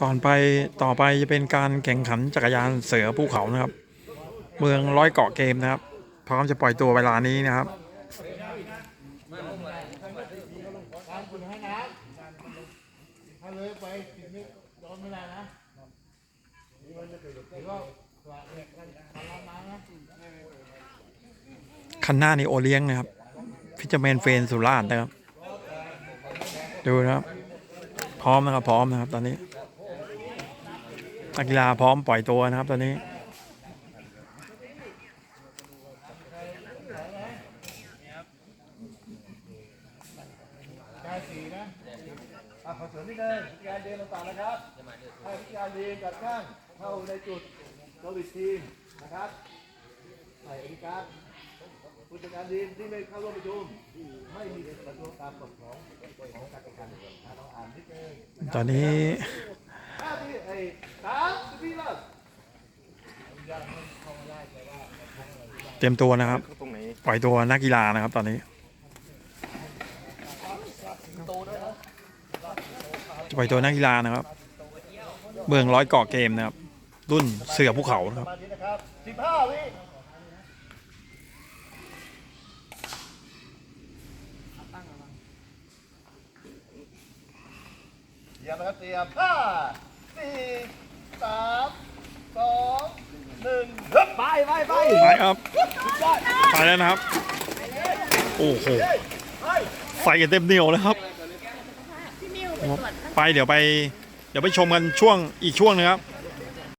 ก่อนไปต่อไปจะเป็นการแข่งขันจักรยานเสือภูเขานะครับ เมืองร้อยเกาะเกมนะครับ พร้อมจะปล่อยตัวเวลานี้นะครับคันหรือว่าว่าเนี่ยกันกันร้อนน้ำนะคันหน้านี่โอเลี้ยงนะครับฟิชเมนเฟนสุราษฎร์นะครับ ดูนะครับ พร้อมนะครับ พร้อมนะครับ ตอนนี้นักกีฬาพร้อมปล่อยตัวนะครับ ตอนนี้ได้สีนะอะขอเสริมนิดนึงวิธีการเดินต่างๆนะครับให้วิธีการเดินกับข้างเข้าในจุดโควิดทีมนะครับใส่เอริการผู้จัดการทีมที่ไม่เข้าร่วมประชุมไม่มีประท้วตามกฎของ ตอนนี้เตรียมตัวนะครับ ปล่อยตัวนักกีฬานะครับตอนนี้ จะปล่อยตัวนักกีฬานะครับ เมืองร้อยเกาะเกมนะครับ รุ่นเสือภูเขานะครับ มาทีนะครับสิบห้าวิ เตรียมนะครับเตรียมห้าสี่สามสองหนึ่งไปไปไปไปครับไปแล้วนะครับ โอ้โหใส่กันเต็มเหนียวเลยครับพี่มิวไปตรวจไปเดี๋ยวไป เดี๋ยวไปชมกันช่วงอีกช่วงหนึงครับ